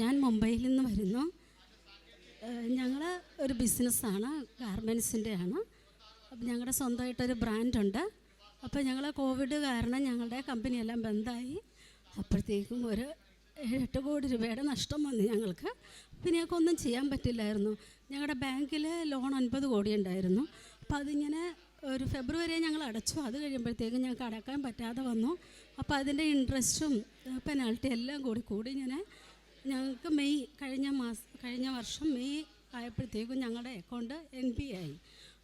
ഞാൻ മുംബൈയിൽ നിന്ന് വരുന്നു. ഞങ്ങൾ ഒരു ബിസിനസ്സാണ് ഗാർമെൻസിന്റെ ആണ് അപ്പം ഞങ്ങളുടെ സ്വന്തമായിട്ടൊരു ബ്രാൻഡുണ്ട്. അപ്പോൾ ഞങ്ങൾ കോവിഡ് കാരണം ഞങ്ങളുടെ കമ്പനിയെല്ലാം ബന്ധമായി അപ്പോഴത്തേക്കും ഒരു ഏഴെട്ട് കോടി രൂപയുടെ നഷ്ടം വന്നു ഞങ്ങൾക്ക്. പിന്നെ ഞങ്ങൾക്ക് ഒന്നും ചെയ്യാൻ പറ്റില്ലായിരുന്നു. ഞങ്ങളുടെ ബാങ്കിൽ ലോൺ ഒൻപത് കോടി ഉണ്ടായിരുന്നു. അപ്പോൾ അതിങ്ങനെ ഒരു ഫെബ്രുവരി ഞങ്ങൾ അടച്ചു. അത് കഴിയുമ്പോഴത്തേക്കും ഞങ്ങൾക്ക് അടക്കാൻ പറ്റാതെ വന്നു. അപ്പോൾ അതിന്റെ ഇൻട്രസ്റ്റും പെനാൽറ്റി എല്ലാം കൂടി കൂടി ഇങ്ങനെ ഞങ്ങൾക്ക് മെയ് കഴിഞ്ഞ മാസം കഴിഞ്ഞ വർഷം മെയ് ആയപ്പോഴത്തേക്കും ഞങ്ങളുടെ അക്കൗണ്ട് എൻ പി ആയി.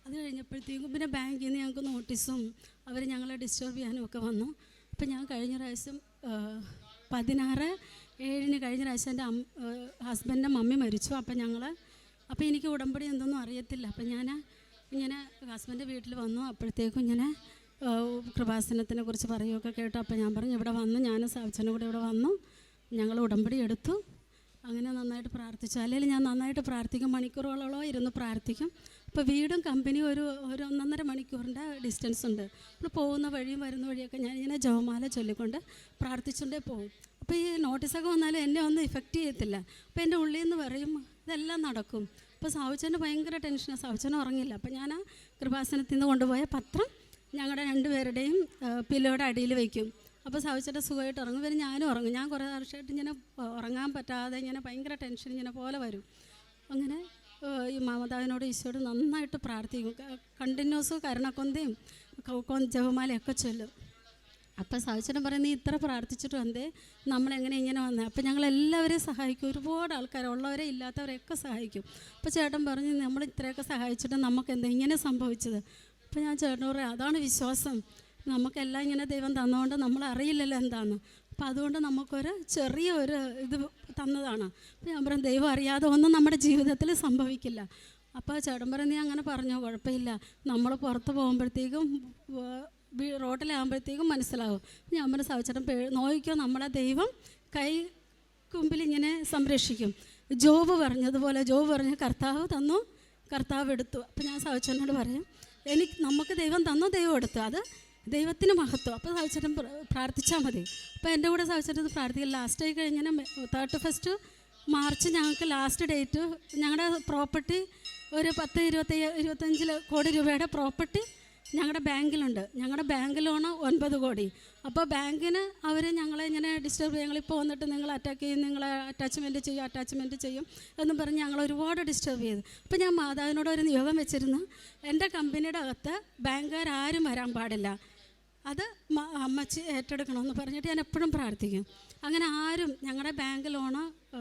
അത് കഴിഞ്ഞപ്പോഴത്തേക്കും പിന്നെ ബാങ്കിൽ നിന്ന് ഞങ്ങൾക്ക് നോട്ടീസും അവർ ഞങ്ങളെ ഡിസ്റ്റർബ് ചെയ്യാനും ഒക്കെ വന്നു. അപ്പം ഞാൻ കഴിഞ്ഞ പ്രാവശ്യം പതിനാറ് ഏഴിന് കഴിഞ്ഞ പ്രാവശ്യം എന്റെ ഹസ്ബൻഡിന്റെ മമ്മി മരിച്ചു. അപ്പം ഞങ്ങൾ അപ്പോൾ എനിക്ക് ഉടമ്പടി എന്തൊന്നും അറിയത്തില്ല. അപ്പം ഞാൻ ഇങ്ങനെ ഹസ്ബൻഡ് വീട്ടിൽ വന്നു. അപ്പോഴത്തേക്കും ഇങ്ങനെ കൃപാസനത്തിനെ കുറിച്ച് പറയുകയൊക്കെ കേട്ടു. അപ്പോൾ ഞാൻ പറഞ്ഞു ഇവിടെ വന്നു. ഞാനും സാവിച്ചനും കൂടെ ഇവിടെ വന്നു. ഞങ്ങൾ ഉടമ്പടി എടുത്തു. അങ്ങനെ നന്നായിട്ട് പ്രാർത്ഥിച്ചു. അല്ലെങ്കിൽ ഞാൻ നന്നായിട്ട് പ്രാർത്ഥിക്കും മണിക്കൂറുകളോളം ഇരുന്ന് പ്രാർത്ഥിക്കും. അപ്പോൾ വീടും കമ്പനിയും ഒരു ഒരു ഒന്നൊന്നര മണിക്കൂറിന്റെ ഡിസ്റ്റൻസ് ഉണ്ട്. നമ്മൾ പോകുന്ന വഴിയും വരുന്ന വഴിയൊക്കെ ഞാൻ ഇങ്ങനെ ജവമാല ചൊല്ലിക്കൊണ്ട് പ്രാർത്ഥിച്ചുകൊണ്ടേ പോകും. അപ്പോൾ ഈ നോട്ടീസൊക്കെ വന്നാലും എന്നെ ഒന്നും ഇഫക്റ്റ് ചെയ്യത്തില്ല. അപ്പോൾ എന്റെ ഉള്ളിൽ നിന്ന് പറയും ഇതെല്ലാം നടക്കും. അപ്പോൾ സാവിച്ചന്റെ ഭയങ്കര ടെൻഷനാണ് സാവിച്ചൻ ഉറങ്ങില്ല അപ്പോൾ ഞാൻ ആ കൃപാസനത്തിൽ നിന്ന് കൊണ്ടുപോയ പത്രം ഞങ്ങളുടെ രണ്ടുപേരുടെയും പില്ലോയുടെ അടിയിൽ വയ്ക്കും അപ്പോൾ സാവിച്ചിട്ട് സുഖമായിട്ട് ഉറങ്ങും. പിന്നെ ഞാനും ഉറങ്ങും. ഞാൻ കുറേ വർഷമായിട്ട് ഇങ്ങനെ ഉറങ്ങാൻ പറ്റാതെ ഇങ്ങനെ ഭയങ്കര ടെൻഷൻ ഇങ്ങനെ പോലെ വരും. അങ്ങനെ ഈ മാമതാവിനോട് ഈശോയോട് നന്നായിട്ട് പ്രാർത്ഥിക്കും. കണ്ടിന്യൂസ് കരുണക്കൊന്തയും ജപമാലയൊക്കെ ചൊല്ലും. അപ്പം സാവിച്ചേട്ടൻ പറയുന്നത് നീ ഇത്ര പ്രാർത്ഥിച്ചിട്ട് വന്നേ നമ്മളെങ്ങനെ ഇങ്ങനെ വന്നേ? അപ്പം ഞങ്ങൾ എല്ലാവരെയും സഹായിക്കും. ഒരുപാട് ആൾക്കാർ ഉള്ളവരെ ഇല്ലാത്തവരെയൊക്കെ സഹായിക്കും. അപ്പോൾ ചേട്ടൻ പറഞ്ഞു നമ്മൾ ഇത്രയൊക്കെ സഹായിച്ചിട്ട് നമുക്ക് എന്താ ഇങ്ങനെ സംഭവിച്ചത്? അപ്പം ഞാൻ ചേട്ടനോട് അതാണ് വിശ്വാസം. നമുക്കെല്ലാം ഇങ്ങനെ ദൈവം തന്നതുകൊണ്ട് നമ്മൾ അറിയില്ലല്ലോ എന്താണെന്ന് അപ്പം അതുകൊണ്ട് നമുക്കൊരു ചെറിയ ഒരു ഇത് തന്നതാണ്. ഞാൻ പറയും ദൈവം അറിയാതെ ഒന്നും നമ്മുടെ ജീവിതത്തിൽ സംഭവിക്കില്ല. അപ്പോൾ ചേട്ടൻ നീ അങ്ങനെ പറഞ്ഞു കുഴപ്പമില്ല. നമ്മൾ പുറത്ത് പോകുമ്പോഴത്തേക്കും റോട്ടിലാകുമ്പോഴത്തേക്കും മനസ്സിലാവും. ഞാൻ പറഞ്ഞ സാവിച്ചേട്ടൻ പേ നോയിക്കോ നമ്മളെ ദൈവം കൈ കുമ്പിൽ ഇങ്ങനെ സംരക്ഷിക്കും. ജോബ് പറഞ്ഞതുപോലെ ജോബ് പറഞ്ഞ കർത്താവ് തന്നു കർത്താവ് എടുത്തു. അപ്പം ഞാൻ സാവിച്ചേട്ടനോട് പറയും എനിക്ക് നമുക്ക് ദൈവം തന്നു ദൈവം എടുത്തു. അത് ദൈവത്തിന് മഹത്വം. അപ്പോൾ സാവിച്ചേട്ടൻ പ്രാർത്ഥിച്ചാൽ മതി. അപ്പോൾ എന്റെ കൂടെ സാവിച്ചേട്ടൻ പ്രാർത്ഥിക്കാം ലാസ്റ്റ് ആയി കഴിഞ്ഞാൽ തേർട്ടി ഫസ്റ്റ് മാർച്ച് ഞങ്ങൾക്ക് ലാസ്റ്റ് ഡേറ്റ് ഞങ്ങളുടെ പ്രോപ്പർട്ടി ഒരു പത്ത് ഇരുപത്തി ഇരുപത്തഞ്ച് കോടി രൂപയുടെ പ്രോപ്പർട്ടി ഞങ്ങളുടെ ബാങ്കിലുണ്ട്. ഞങ്ങളുടെ ബാങ്ക് ലോണ് ഒൻപത് കോടി. അപ്പോൾ ബാങ്കിന് അവർ ഞങ്ങളെ ഇങ്ങനെ ഡിസ്റ്റർബ് ചെയ്യും. ഞങ്ങളിപ്പോൾ വന്നിട്ട് നിങ്ങൾ അറ്റാക്ക് ചെയ്യും. നിങ്ങളെ അറ്റാച്ച്മെന്റ് ചെയ്യും. അറ്റാച്ച്മെന്റ് ചെയ്യും എന്നും പറഞ്ഞ് ഞങ്ങൾ ഒരുപാട് ഡിസ്റ്റർബ് ചെയ്തു അപ്പോൾ ഞാൻ മാതാവിനോട് ഒരു നിയോഗം വെച്ചിരുന്നു. എന്റെ കമ്പനിയുടെ അകത്ത് ബാങ്കുകാർ ആരും വരാൻ പാടില്ല. അത് അമ്മച്ചി ഏറ്റെടുക്കണമെന്ന് പറഞ്ഞിട്ട് ഞാൻ എപ്പോഴും പ്രാർത്ഥിക്കും. അങ്ങനെ ആരും ഞങ്ങളുടെ ബാങ്ക് ലോണ്